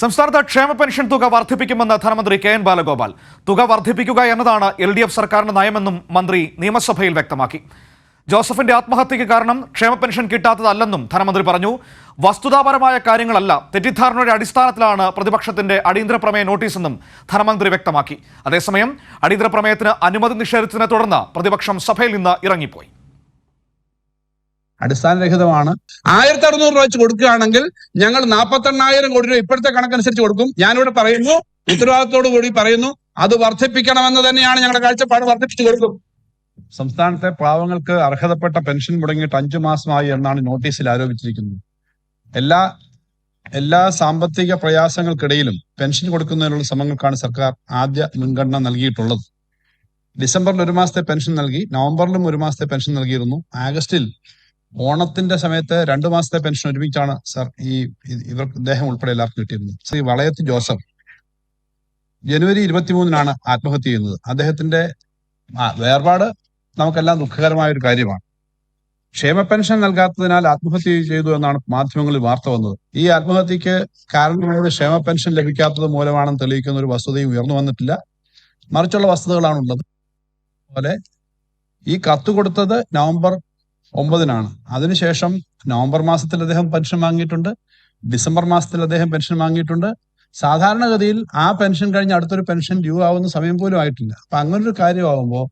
സംസ്ഥാനത്ത് ക്ഷേമ പെൻഷൻ തുക വർദ്ധിപ്പിക്കുമെന്ന് ധനമന്ത്രി കെ എൻ ബാലഗോപാൽ. തുക വർദ്ധിപ്പിക്കുക എന്നതാണ് എൽ ഡി എഫ് സർക്കാരിന്റെ നയമെന്നും മന്ത്രി നിയമസഭയിൽ വ്യക്തമാക്കി. ജോസഫിന്റെ ആത്മഹത്യയ്ക്ക് കാരണം ക്ഷേമ പെൻഷൻ കിട്ടാത്തതല്ലെന്നും ധനമന്ത്രി പറഞ്ഞു. വസ്തുതാപരമായ കാര്യങ്ങളല്ല തെറ്റിദ്ധാരണയുടെ അടിസ്ഥാനത്തിലാണ് പ്രതിപക്ഷത്തിന്റെ അടിയന്തര പ്രമേയ നോട്ടീസെന്നും ധനമന്ത്രി വ്യക്തമാക്കി. അതേസമയം അടിയന്തര പ്രമേയത്തിന് അനുമതി നിഷേധിച്ചതിനെ തുടർന്ന് പ്രതിപക്ഷം സഭയിൽ നിന്ന് ഇറങ്ങിപ്പോയി. അടിസ്ഥാനരഹിതമാണ്. ആയിരത്തി അറുന്നൂറ് രൂപ വെച്ച് കൊടുക്കുകയാണെങ്കിൽ ഞങ്ങൾ നാൽപ്പത്തെണ്ണായിരം കോടി രൂപ ഇപ്പോഴത്തെ കണക്കനുസരിച്ച് കൊടുക്കും. ഞാനിവിടെ പറയുന്നു ഉത്തരവാദിത്തോടു കൂടി പറയുന്നു അത് വർദ്ധിപ്പിക്കണമെന്ന് തന്നെയാണ് ഞങ്ങളുടെ കാഴ്ചപ്പാട് വർദ്ധിപ്പിച്ചു കൊടുക്കും. സംസ്ഥാനത്തെ പാവങ്ങൾക്ക് അർഹതപ്പെട്ട പെൻഷൻ മുടങ്ങിയിട്ട് അഞ്ചു മാസമായി എന്നാണ് നോട്ടീസിൽ ആരോപിച്ചിരിക്കുന്നത്. എല്ലാ എല്ലാ സാമ്പത്തിക പ്രയാസങ്ങൾക്കിടയിലും പെൻഷൻ കൊടുക്കുന്നതിനുള്ള ശ്രമങ്ങൾക്കാണ് സർക്കാർ ആദ്യ മുൻഗണന നൽകിയിട്ടുള്ളത്. ഡിസംബറിൽ ഒരു മാസത്തെ പെൻഷൻ നൽകി നവംബറിലും ഒരു മാസത്തെ പെൻഷൻ നൽകിയിരുന്നു. ആഗസ്റ്റിൽ ഓണത്തിന്റെ സമയത്ത് രണ്ടു മാസത്തെ പെൻഷൻ ഒരുമിച്ചാണ് സർ ഈ ഇവർക്ക് ഇവർ ഇദ്ദേഹം ഉൾപ്പെടെ എല്ലാവർക്കും കിട്ടിയിരുന്നത്. ശ്രീ വളയത്ത് ജോസഫ് ജനുവരി ഇരുപത്തിമൂന്നിനാണ് ആത്മഹത്യ ചെയ്യുന്നത്. അദ്ദേഹത്തിന്റെ വേർപാട് നമുക്കെല്ലാം ദുഃഖകരമായ ഒരു കാര്യമാണ്. ക്ഷേമ പെൻഷൻ നൽകാത്തതിനാൽ ആത്മഹത്യ ചെയ്തു എന്നാണ് മാധ്യമങ്ങളിൽ വാർത്ത വന്നത്. ഈ ആത്മഹത്യക്ക് കാരണങ്ങളോട് ക്ഷേമ പെൻഷൻ ലഭിക്കാത്തത് മൂലമാണെന്ന് തെളിയിക്കുന്ന ഒരു വസ്തുതയും ഉയർന്നു വന്നിട്ടില്ല. മറിച്ചുള്ള വസ്തുതകളാണുള്ളത്. അതുപോലെ ഈ കത്ത് കൊടുത്തത് നവംബർ ഒമ്പതിനാണ്. അതിനുശേഷം നവംബർ മാസത്തിൽ അദ്ദേഹം പെൻഷൻ വാങ്ങിയിട്ടുണ്ട്. ഡിസംബർ മാസത്തിൽ അദ്ദേഹം പെൻഷൻ വാങ്ങിയിട്ടുണ്ട്. സാധാരണഗതിയിൽ ആ പെൻഷൻ കഴിഞ്ഞ് അടുത്തൊരു പെൻഷൻ ഡ്യൂ ആവുന്ന സമയം പോലും ആയിട്ടില്ല. അപ്പൊ അങ്ങനൊരു കാര്യമാകുമ്പോൾ